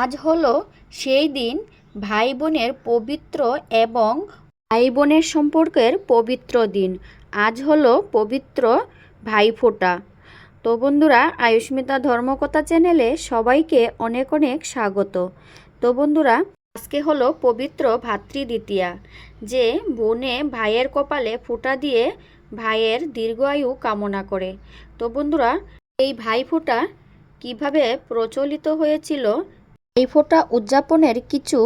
আজ হলো সেই দিন ভাই বোনের পবিত্র এবং ভাই বোনের সম্পর্কের পবিত্র দিন। আজ হলো পবিত্র ভাইফোঁটা। তো বন্ধুরা, আয়ুষ্মিতা ধর্মকথা চ্যানেলে সবাইকে অনেক অনেক স্বাগত। তো বন্ধুরা, আজকে হলো পবিত্র ভাতৃদ্বিতীয়া, যে বোনে ভাইয়ের কপালে ফোঁটা দিয়ে ভাইয়ের দীর্ঘায়ু কামনা করে। তো বন্ধুরা, এই ভাইফোঁটা কীভাবে প্রচলিত হয়েছিল ভাইফোঁটা উদযাপনের কিছু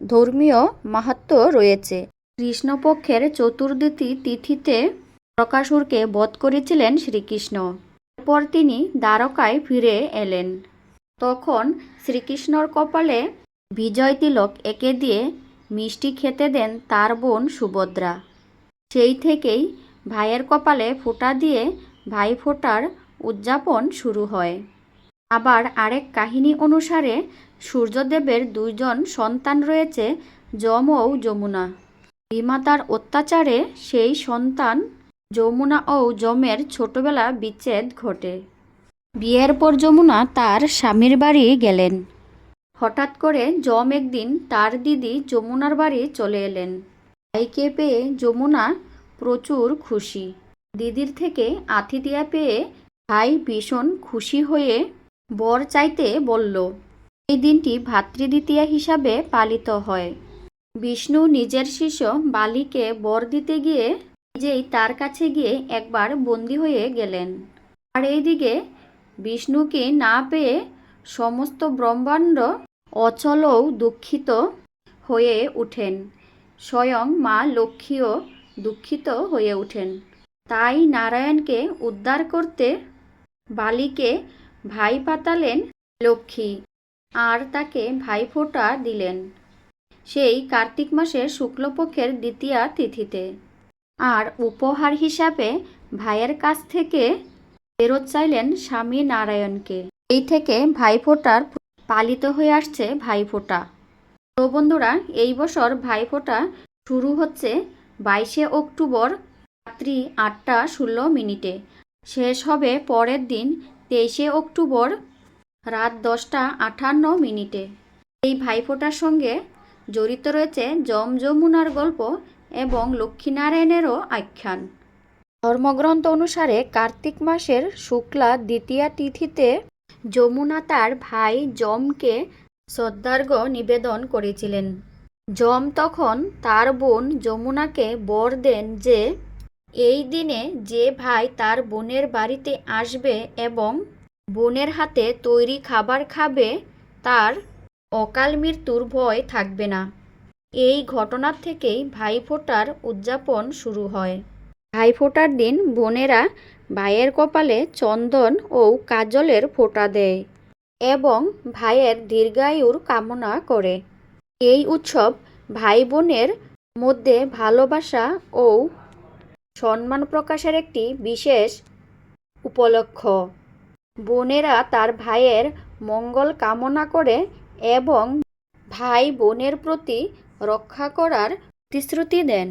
ধর্মীয় মাহাত্ম্য রয়েছে। কৃষ্ণপক্ষের চতুর্দশী তিথিতে প্রকাশুরকে বধ করেছিলেন শ্রীকৃষ্ণ। এরপর তিনি দ্বারকায় ফিরে এলেন। তখন শ্রীকৃষ্ণর কপালে বিজয় তিলক একে দিয়ে মিষ্টি খেতে দেন তার বোন সুভদ্রা। সেই থেকেই ভাইয়ের কপালে ফোঁটা দিয়ে ভাই ভাইফোঁটার উদযাপন শুরু হয়। আবার আরেক কাহিনী অনুসারে সূর্যদেবের দুইজন সন্তান রয়েছে, যম ও যমুনা। বিমাতার অত্যাচারে সেই সন্তান যমুনা ও যমের ছোটবেলা বিচ্ছেদ ঘটে। বিয়ের পর যমুনা তার স্বামীর বাড়ি গেলেন। হঠাৎ করে যম একদিন তার দিদি যমুনার বাড়ি চলে এলেন। ভাইকে পেয়ে যমুনা প্রচুর খুশি। দিদির থেকে আতিথিয়া পেয়ে ভাই ভীষণ খুশি হয়ে বর চাইতে বলল, এই দিনটি ভাতৃদ্বিতীয়া হিসাবে পালিত হয়। বিষ্ণু নিজের শিষ্য বালিকে বর দিতে গিয়ে নিজেই তার কাছে গিয়ে একবার বন্দী হয়ে গেলেন। আর এইদিকে বিষ্ণুকে না পেয়ে সমস্ত ব্রহ্মাণ্ড অচলও দুঃখিত হয়ে ওঠেন স্বয়ং মা লক্ষ্মীও দুঃখিত হয়ে ওঠেন তাই নারায়ণকে উদ্ধার করতে বালিকে ভাই পাতালেন লক্ষ্মী। আর তাকে ভাইফোঁটা দিলেন। সেই কার্তিক মাসের শুক্লপক্ষের দ্বিতীয়া তিথিতে। আর উপহার হিসাবে ভাইয়ের কাছ থেকে ফেরত চাইলেন স্বামী নারায়ণকে। এই থেকে ভাইফোঁটার পালিত হয়ে আসছে ভাইফোঁটা। তো বন্ধুরা, এই বছর ভাইফোঁটা শুরু হচ্ছে বাইশে অক্টোবর রাত্রি আটটা ষোলো মিনিটে। শেষ হবে পরের দিন তেইশে অক্টোবর রাত দশটা আটান্ন মিনিটে। এই ভাইফোঁটার সঙ্গে জড়িত রয়েছে যম যমুনার গল্প এবং লক্ষ্মীনারায়ণেরও আখ্যান। ধর্মগ্রন্থ অনুসারে কার্তিক মাসের শুক্লা দ্বিতীয়া তিথিতে যমুনা তার ভাই যমকে শ্রদ্ধার্ঘ্য নিবেদন করেছিলেন। যম তখন তার বোন যমুনাকে বর দেন যে এই দিনে যে ভাই তার বোনের বাড়িতে আসবে এবং বোনের হাতে তৈরি খাবার খাবে, তার অকাল মৃত্যুর ভয় থাকবে না। এই ঘটনার থেকেই ভাইফোঁটার উদযাপন শুরু হয়। ভাইফোঁটার দিন বোনেরা ভাইয়ের কপালে চন্দন ও কাজলের ফোঁটা দেয় এবং ভাইয়ের দীর্ঘায়ুর কামনা করে। এই উৎসব ভাই বোনের মধ্যে ভালোবাসা ও সম্মান প্রকাশের একটি বিশেষ উপলক্ষ। বোনেরা তার ভাইয়ের মঙ্গল কামনা করে এবং ভাই বোনের প্রতি রক্ষা করার প্রতিশ্রুতি দেন।